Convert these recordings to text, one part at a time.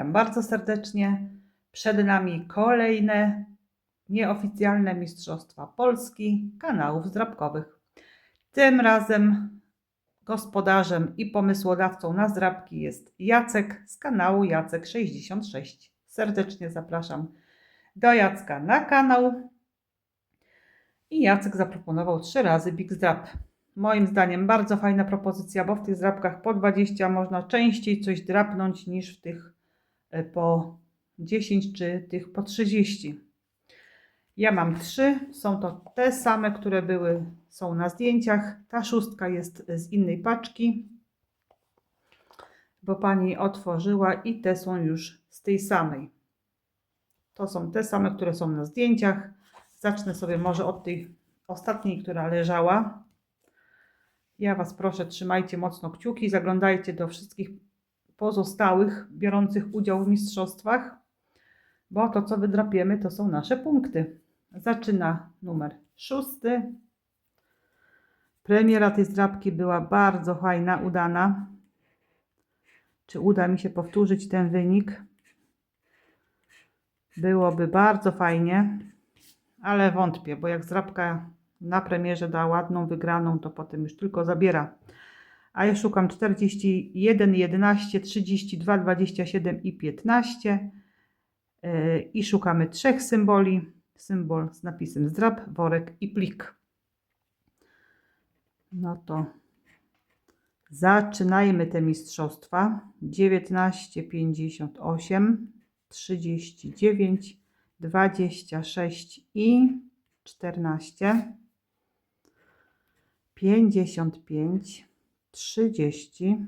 Witam bardzo serdecznie. Przed nami kolejne nieoficjalne Mistrzostwa Polski kanałów zdrabkowych. Tym razem gospodarzem i pomysłodawcą na zdrabki jest Jacek z kanału Jacek66. Serdecznie zapraszam do Jacka na kanał. I Jacek zaproponował trzy razy Big Zdrab. Moim zdaniem bardzo fajna propozycja, bo w tych zdrabkach po 20 można częściej coś drapnąć niż w tych po 10 czy tych po 30. Ja mam trzy, są to te same, które były, są na zdjęciach. Ta szóstka jest z innej paczki, bo pani otworzyła i te są już z tej samej. To są te same, które są na zdjęciach. Zacznę sobie może od tej ostatniej, która leżała. Ja Was proszę, trzymajcie mocno kciuki, zaglądajcie do wszystkich pozostałych biorących udział w mistrzostwach, bo to, co wydrapiemy, to są nasze punkty. Zaczyna numer szósty. Premiera tej zdrabki była bardzo fajna, udana. Czy uda mi się powtórzyć ten wynik? Byłoby bardzo fajnie, ale wątpię, bo jak zdrabka na premierze da ładną wygraną, to potem już tylko zabiera. A ja szukam 41, 11, 32, 27 i 15. Yy, I szukamy trzech symboli. Symbol z napisem zdrab, worek i plik. No to zaczynajmy te mistrzostwa. 19, 58, 39, 26 i 14. 55, 30,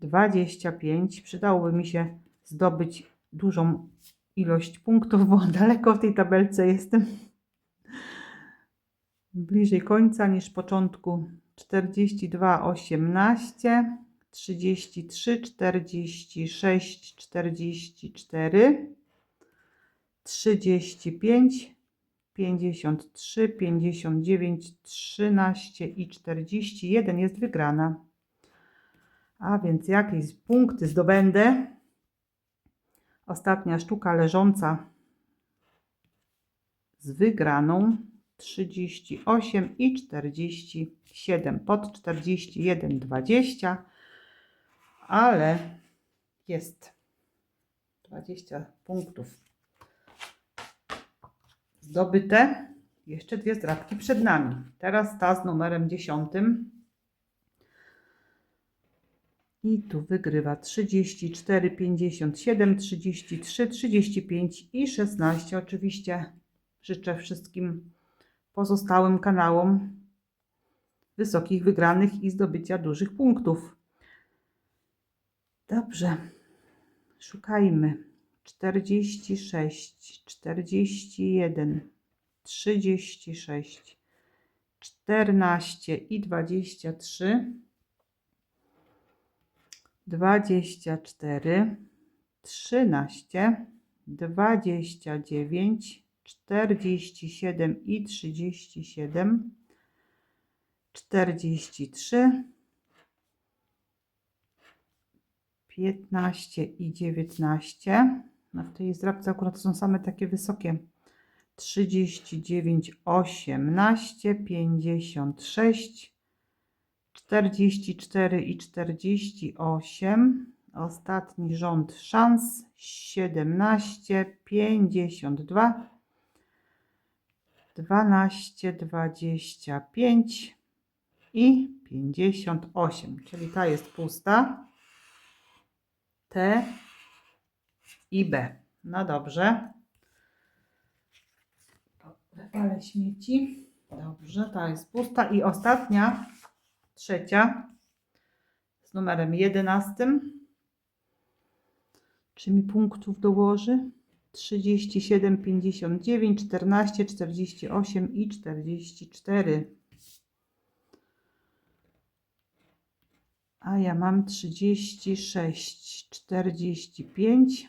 25. Przydałoby mi się zdobyć dużą ilość punktów, bo daleko w tej tabelce jestem. Bliżej końca niż początku. 42, 18, 33, 46, 44, 35, 53, 59, 13 i 41 jest wygrana. A więc jakieś punkty zdobędę. Ostatnia sztuka leżąca z wygraną. 38 i 47 pod 41 20 ale jest 20 punktów zdobyte. Jeszcze dwie zdrabki przed nami. Teraz ta z numerem 10. I tu wygrywa 34, 57, 33, 35 i 16. Oczywiście życzę wszystkim pozostałym kanałom wysokich wygranych i zdobycia dużych punktów. Dobrze, szukajmy. 46, 41, 36, 14 i 23, 24, 13, 29, 47 i 37, 43, 15 i 19. No w tej zdrabce akurat są same takie wysokie. 39, 18, 56, 44 i 48. Ostatni rząd szans 17, 52, 12, 25 i 58, czyli ta jest pusta. T i B. No dobrze. Wypalę śmieci. Dobrze, ta jest pusta. I ostatnia, trzecia, z numerem 11. Czy mi punktów dołoży? 37, 59, 14, 48 i 44. A ja mam 36, 45,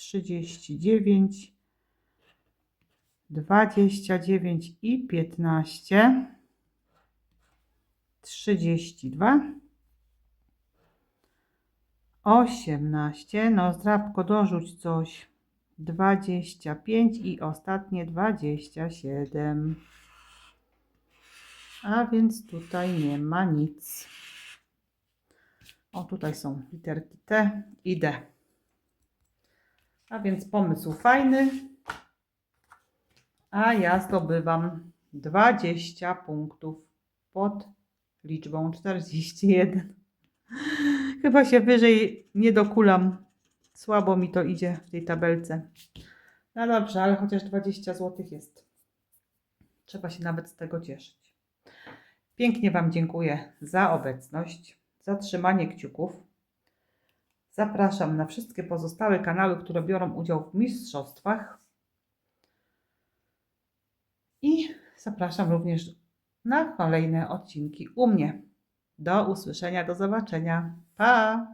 39, 29 i 15, 32, 18, no zdrabko dorzuć coś, 25 i ostatnie 27. A więc tutaj nie ma nic. O, tutaj są literki T i D. A więc pomysł fajny. A ja zdobywam 20 punktów pod liczbą 41. Chyba się wyżej nie dokulam. Słabo mi to idzie w tej tabelce. No dobrze, ale chociaż 20 zł jest. Trzeba się nawet z tego cieszyć. Pięknie Wam dziękuję za obecność, za trzymanie kciuków. Zapraszam na wszystkie pozostałe kanały, które biorą udział w mistrzostwach. I zapraszam również na kolejne odcinki u mnie. Do usłyszenia, do zobaczenia. Pa!